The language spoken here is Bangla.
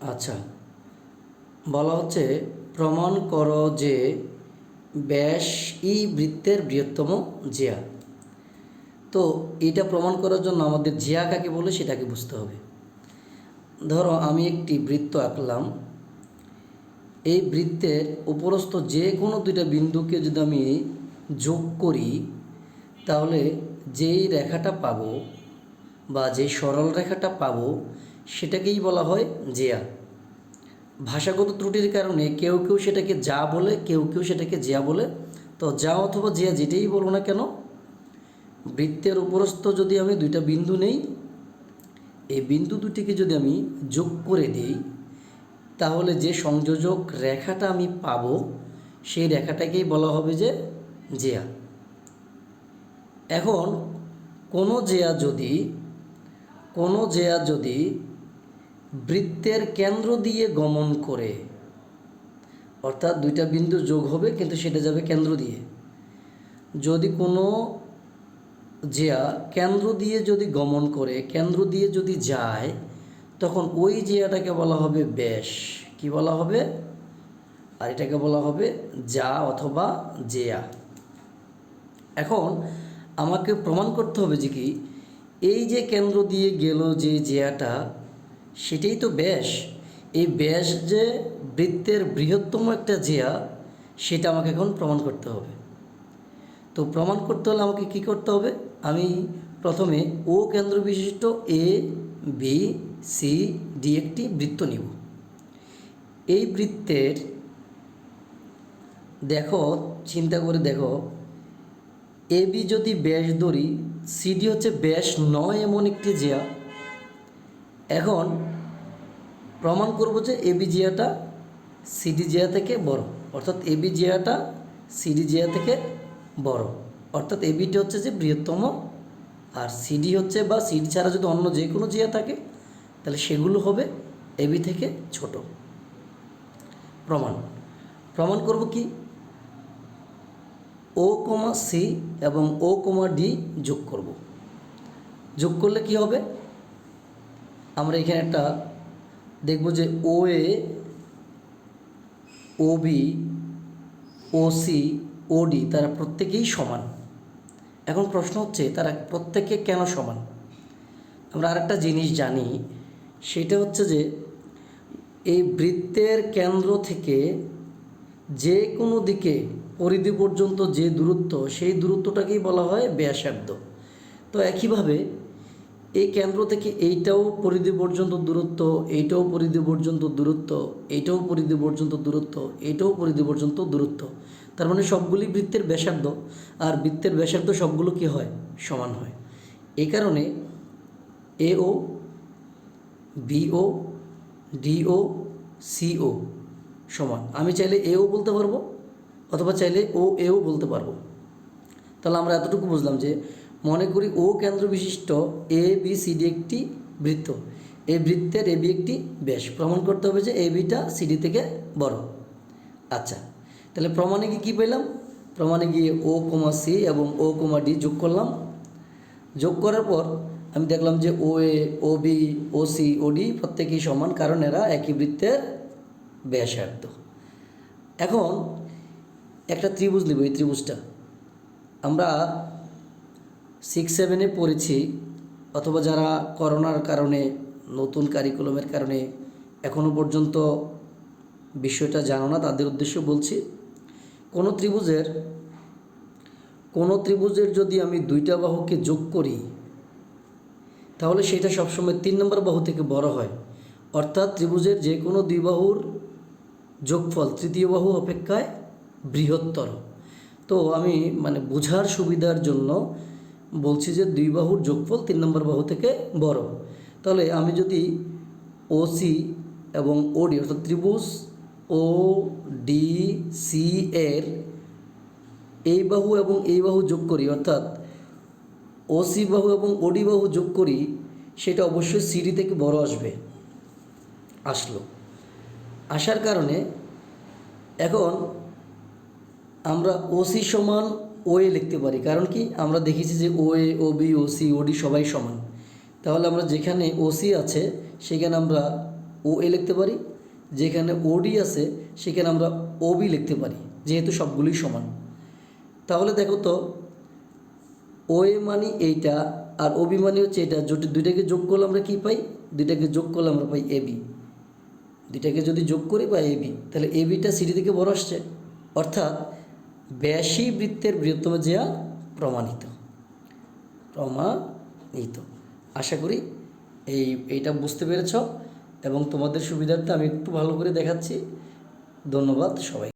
আচ্ছা। বলা হচ্ছে, প্রমাণ করো যে ব্যাস ই বৃত্তের বৃহত্তম জিয়া। তো এটা প্রমাণ করার জন্য আমাদের জিয়া কাকে বলে সেটাকে বুঝতে হবে। ধরো আমি একটি বৃত্ত আঁকলাম। এই বৃত্তের উপরস্থ যে কোনো দুইটা বিন্দুকে যদি আমি যোগ করি, তাহলে যেই রেখাটা পাবো বা যে সরল রেখাটা পাবো সেটাকেই বলা হয় জিয়া। ভাষাগত ত্রুটির কারণে কেউ কেউ সেটাকে যা বলে, কেউ কেউ সেটাকে জিয়া বলে। তো যা অথবা জিয়া যেটাই বলব না কেন, বৃত্তের উপরস্থ যদি আমি দুইটা বিন্দু নেই, এই বিন্দু দুটিকে যদি আমি যোগ করে দিই, তাহলে যে সংযোজক রেখাটা আমি পাব, সেই রেখাটাকেই বলা হবে যে জিয়া। এখন কোনো জেয়া যদি, কোনো জেয়া যদি বৃত্তের কেন্দ্র দিয়ে গমন করে। অর্থাৎ দুইটা বিন্দু যোগ হবে, কিন্তু সেটা যাবে কেন্দ্র দিয়ে। যদি কোনো জেয়া কেন্দ্র দিয়ে যদি গমন করে, কেন্দ্র দিয়ে যদি যায়, তখন ওই জেয়াটাকে বলা হবে ব্যাস। কি বলা হবে? আর এটাকে বলা হবে যা অথবা জেয়া। এখন আমাকে প্রমাণ করতে হবে যে কি, এই যে কেন্দ্র দিয়ে গেল যে জেয়াটা সেটাই তো ব্যাস এই ব্যাস যে বৃত্তের বৃহত্তম একটা জিয়া, সেটা আমাকে এখন প্রমাণ করতে হবে। তো প্রমাণ করতে হলে আমাকে কি করতে হবে? আমি প্রথমে ও কেন্দ্র বিশিষ্ট এ, বি, সি, ডি একটি বৃত্ত নিব। এই বৃত্তের, দেখো, চিন্তা করে দেখো, এ, বি যদি ব্যাস ধরি সিডি হচ্ছে ব্যাস নয় এমন একটি জিয়া। এখন প্রমাণ করব যে এবি জিয়াটা সিডি জিয়া থেকে বড়। অর্থাৎ এবি জিয়াটা সিডি জিয়া থেকে বড়। অর্থাৎ এবিটি হচ্ছে যে বৃহত্তম, আর সিডি হচ্ছে বা সিডি ছাড়া যদি অন্য যে কোনো জিয়া থাকে, তাহলে সেগুলো হবে এবি থেকে ছোট। প্রমাণ। প্রমাণ করব কি? ও কমা সি এবং ও কমা ডি যোগ করব। যোগ করলে কি হবে? আমরা এখানে একটা দেখব যে O A O B O C O D তারা প্রত্যেকেই সমান। এখন প্রশ্ন হচ্ছে তারা প্রত্যেকে কেন সমান? আমরা আরেকটা জিনিস জানি, সেটা হচ্ছে যে এই বৃত্তের কেন্দ্র থেকে যে কোনো দিকে পরিধি পর্যন্ত যে দূরত্ব, সেই দূরত্বটাকেই বলা হয় ব্যাসার্ধ। তো একইভাবে এই কেন্দ্র থেকে এইটাও পরিধি পর্যন্ত দূরত্ব, এইটাও পরিধি পর্যন্ত দূরত্ব, এইটাও পরিধি পর্যন্ত দূরত্ব, এইটাও পরিধি পর্যন্ত দূরত্ব। তার মানে সবগুলি বৃত্তের ব্যাসার্ধ, আর বৃত্তের ব্যাসার্ধ সবগুলো কি হয়? সমান হয়। এই কারণে A O BO DO CO সমান। আমি চাইলে এও বলতে পারব, অথবা চাইলে ও এও বলতে পারব। তাহলে আমরা এতটুকু বুঝলাম যে মনে করি ও কেন্দ্র বিশিষ্ট এ বি সি ডি একটি বৃত্ত। এই বৃত্তের এ বি একটি ব্যাস। প্রমাণ করতে হবে যে এ বিটা সিডি থেকে বড়। আচ্ছা তাহলে প্রমাণে কি কী পেলাম? প্রমাণে গিয়ে ও কমা সি এবং ও কমা ডি যোগ করলাম। যোগ করার পর আমি দেখলাম যে O A O B O C O D প্রত্যেকেই সমান, কারণ এরা একই বৃত্তের ব্যাসার্ধ। এখন একটা ত্রিভুজ নেব এই ত্রিভুজটা। আমরা সিক্স সেভেনে পড়েছি, অথবা যারা করোনার কারণে, নতুন কারিকুলামের কারণে এখনও পর্যন্ত বিষয়টা জানো না, তাদের উদ্দেশ্য বলছি, কোনো ত্রিভুজের কোনো ত্রিভুজের যদি আমি দুইটা বাহুকে যোগ করি, তাহলে সেটা সবসময় তিন নম্বর বাহু থেকে বড় হয়। অর্থাৎ ত্রিভুজের যে কোনো দুই বাহুর যোগফল, তৃতীয় বাহু অপেক্ষায় বৃহত্তর। তো আমি মানে বোঝার সুবিধার জন্য বলছি যে দুই বাহুর যোগফল তিন নম্বর বাহু থেকে বড়। তাহলে আমি যদি ওসি এবং ওডি অর্থাৎ ত্রিভুজ ও ডি সি এর এই বাহু এবং এই বাহু যোগ করি, অর্থাৎ ওসি বাহু এবং ওডি বাহু যোগ করি, সেটা অবশ্যই সিডি থেকে বড় আসবে, আসলো। আসার কারণে এখন আমরা ওসি সমান ও এ লিখতে পারি। কারণ কি? আমরা দেখেছি যে O A O B O C O D সবাই সমান। তাহলে আমরা যেখানে ওসি আছে, সেখানে আমরা ও ও এ লিখতে পারি। যেখানে ওডি আছে, সেখানে আমরা ওবি লিখতে পারি, যেহেতু সবগুলোই সমান। তাহলে দেখো তো ও এ মানি এইটা আর ওবি মানি হচ্ছে এটা। যদি দুইটাকে যোগ করলে আমরা কী পাই? দুইটাকে যোগ করলে আমরা পাই এবি দুইটাকে যদি যোগ করি বা এবি তাহলে এবিটা সিডি থেকে বড় আসছে। অর্থাৎ ব্যাসী বৃত্তের বৃহত্তম জিয়া প্রমাণিত। প্রমাণিত। আশা করি এই, এইটা বুঝতে পেরেছ এবং তোমাদের সুবিধার্থে আমি একটু ভালো করে দেখাচ্ছি। ধন্যবাদ সবাই